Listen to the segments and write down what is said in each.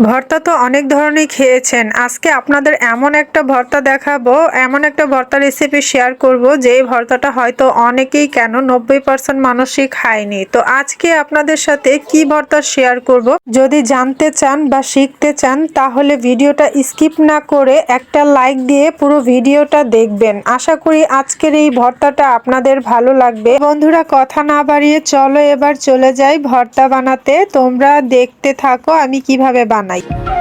ভর্তা তো অনেক ধরনের খেয়েছেন। আজকে আপনাদের এমন একটা ভর্তা দেখাবো, এমন একটা ভর্তা রেসিপি শেয়ার করব, যে ভর্তাটা হয়তো অনেকেই কেন নব্বই পার্সেন্ট মানুষই খায়নি। তো আজকে আপনাদের সাথে কি ভর্তা শেয়ার করব, যদি জানতে চান বা শিখতে চান, তাহলে ভিডিওটা স্কিপ না করে একটা লাইক দিয়ে পুরো ভিডিওটা দেখবেন। আশা করি আজকের এই ভর্তাটা আপনাদের ভালো লাগবে। বন্ধুরা, কথা না বাড়িয়ে চলো এবার চলে যাই ভর্তা বানাতে। তোমরা দেখতে থাকো আমি কীভাবে বানাই। night.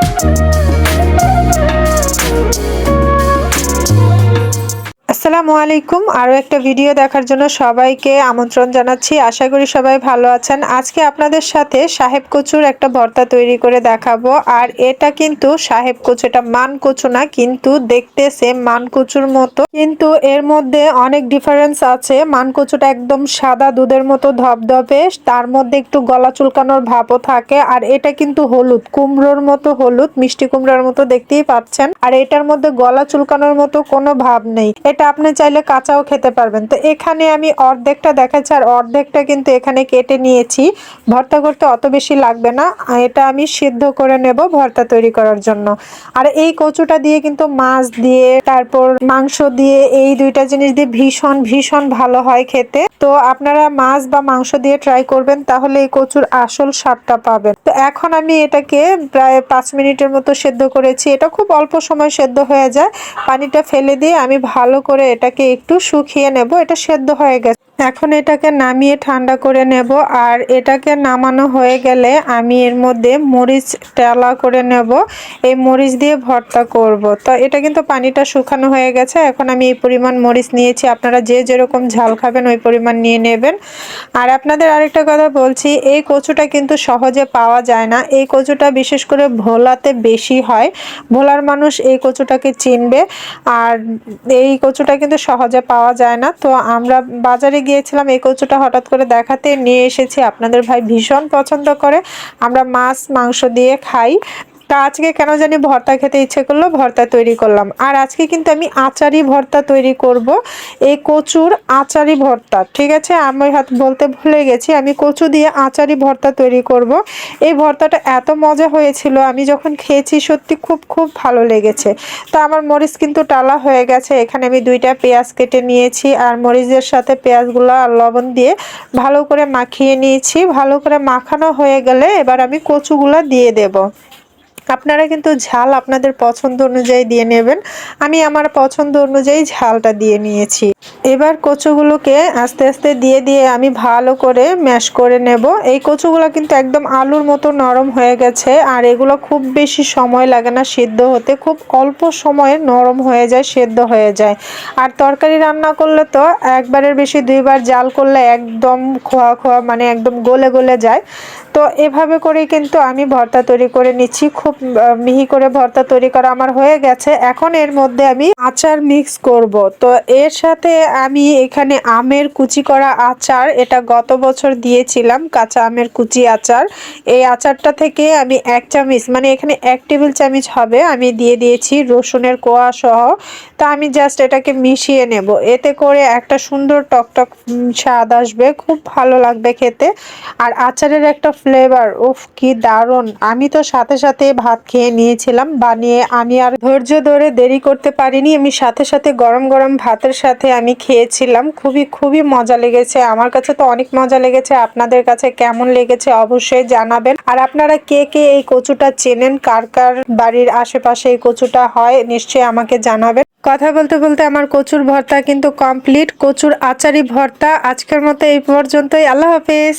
আসসালামু আলাইকুম। আরও একটা ভিডিও দেখার জন্য সবাইকে আমন্ত্রণ জানাচ্ছি। আশা করি সবাই ভালো আছেন। আজকে আপনাদের সাথে সাহেব কচুর একটা ভর্তা তৈরি করে দেখাবো। আর এটা কিন্তু সাহেব কচু, এটা মান কচু না, কিন্তু দেখতে সেম মান কচুর মতো। কিন্তু এর মধ্যে অনেক ডিফারেন্স আছে। মান কচুটা একদম সাদা দুধের মতো ধবধবে তার মধ্যে একটু গলা চুলকানোর ভাবও থাকে। আর এটা কিন্তু হলুদ, কুমড়োর মতো হলুদ, মিষ্টি কুমড়োর মতো দেখতেই পাচ্ছেন। আর এটার মধ্যে গলা চুলকানোর মতো কোনো ভাব নেই। এটা আপনি চাইলে কাঁচাও খেতে পারবেন। তো এখানে আমি অর্ধেকটা দেখাচ্ছি, আর অর্ধেকটা কিন্তু এখানে কেটে নিয়েছি। ভর্তা করতে অত বেশি লাগবে না। এটা আমি সিদ্ধ করে নেব ভর্তা তৈরি করার জন্য। আর এই কচুটা দিয়ে কিন্তু মাছ দিয়ে, তারপর মাংস দিয়ে, এই দুইটা জিনিস দিয়ে ভীষণ ভীষণ ভালো হয় খেতে। তো আপনারা মাছ বা মাংস দিয়ে ট্রাই করবেন, তাহলে এই কচুর আসল স্বাদটা পাবেন। তো এখন আমি এটাকে প্রায় পাঁচ মিনিটের মতো সেদ্ধ করেছি। এটা খুব অল্প সময় সেদ্ধ হয়ে যায়। পানিটা ফেলে দিয়ে আমি ভালো করে এটাকে একটু শুকিয়ে নেব, এটা সেদ্ধ হয়ে গেছে। এখন এটাকে নামিয়ে ঠান্ডা করে নেব, আর এটাকে নামানো হয়ে গেলে আমি এর মধ্যে মরিচ টেলা করে নেব। এই মরিচ দিয়ে ভর্তা করব। তো এটা কিন্তু পানিটা শুকানো হয়ে গেছে, এখন আমি এই পরিমাণ মরিচ নিয়েছি। আপনারা যে যেরকম ঝাল খাবেন, ওই পরিমাণ নিয়ে নেবেন। আর আপনাদের আরেকটা কথা বলছি, এই কচুটা কিন্তু সহজে পাওয়া যায় না। এই কচুটা বিশেষ করে ভোলাতে বেশি হয়। ভোলার মানুষ এই কচুটাকে চিনবে, আর এই কচুটা কিন্তু সহজে পাওয়া যায় না। তো আমরা বাজারে গিয়েছিলাম, এই কচুটা হঠাৎ করে দেখাতে নিয়ে এসেছি। আপনাদের ভাই ভীষণ পছন্দ করে। আমরা মাছ, মাংস দিয়ে খাই। তা আজকে কেন জানি ভর্তা খেতে ইচ্ছে করল, ভর্তা তৈরি করলাম। আর আজকে কিন্তু আমি আচারি ভর্তা তৈরি করব। এই কচুর আচারি ভর্তা, ঠিক আছে? আমি হাত বলতে ভুলে গেছি, আমি কচু দিয়ে আচারি ভর্তা তৈরি করব। এই ভর্তাটা এত মজা হয়েছিল, আমি যখন খেয়েছি সত্যি খুব খুব ভালো লেগেছে। তো আমার মরিচ কিন্তু টালা হয়ে গেছে, এখানে আমি দুইটা পেঁয়াজ কেটে নিয়েছি আর মরিচের সাথে পেঁয়াজগুলো আর লবণ দিয়ে ভালো করে মাখিয়ে নিয়েছি। ভালো করে মাখানো হয়ে গেলে এবার আমি কচুগুলো দিয়ে দেব। আপনারা কিন্তু ঝাল আপনাদের পছন্দ অনুযায়ী দিয়ে নেবেন। আমি আমার পছন্দ অনুযায়ী ঝালটা দিয়ে নিয়েছি। এবার কচুগুলোকে আস্তে আস্তে দিয়ে দিয়ে আমি ভালো করে ম্যাশ করে নেব। এই কচুগুলো কিন্তু একদম আলুর মতো নরম হয়ে গেছে আর এগুলো খুব বেশি সময় লাগে না সিদ্ধ হতে। খুব অল্প সময়ে নরম হয়ে যায়, সেদ্ধ হয়ে যায়। আর তরকারি রান্না করলে তো একবারের বেশি দুইবার জাল করলে একদম খোয়া খোয়া মানে একদম গলে গলে যায়। তো এভাবে করেই কিন্তু আমি ভর্তা তৈরি করে নিচ্ছি। খুব মিহি করে ভর্তা তৈরি করা আমার হয়ে গেছে। এখন এর মধ্যে আমি আচার মিক্স করব। তো এর সাথে আমি এখানে আমের কুচি করা আচার, এটা গত বছর দিয়েছিলাম, কাঁচা আমের কুচি আচার। এই আচারটা থেকে আমি এক চামচ মানে এখানে এক টেবিল চামচ হবে, আমি দিয়ে দিয়েছি রসুনের কোয়া সহ। তা আমি জাস্ট এটাকে মিশিয়ে নেব। এতে করে একটা সুন্দর টকটক স্বাদ আসবে, খুব ভালো লাগবে খেতে। আর আচারের একটা ফ্লেভার উফ, কি দারুণ! আমি তো সাথে সাথে ভাত খেয়ে নিয়েছিলাম, বানিয়ে আমি আর ধৈর্য ধরে দেরি করতে পারিনি। আমি সাথে সাথে গরম গরম ভাতের সাথে আমি খেয়েছিলাম। খুবই খুবই মজা লেগেছে। আমার কাছে তো অনেক মজা লেগেছে। আপনাদের কাছে কেমন লেগেছে অবশ্যই জানাবেন। আর আপনারা কে কে এই কচুটা চেনেন? কার কার বাড়ির আশেপাশে এই কচুটা হয়? নিশ্চয়ই আমাকে জানাবেন। কথা বলতে বলতে আমার কচুর ভর্তা কিন্তু কমপ্লিট কচুর আচারি ভর্তা। আজকের মতো এই পর্যন্তই। আল্লাহ হাফেজ।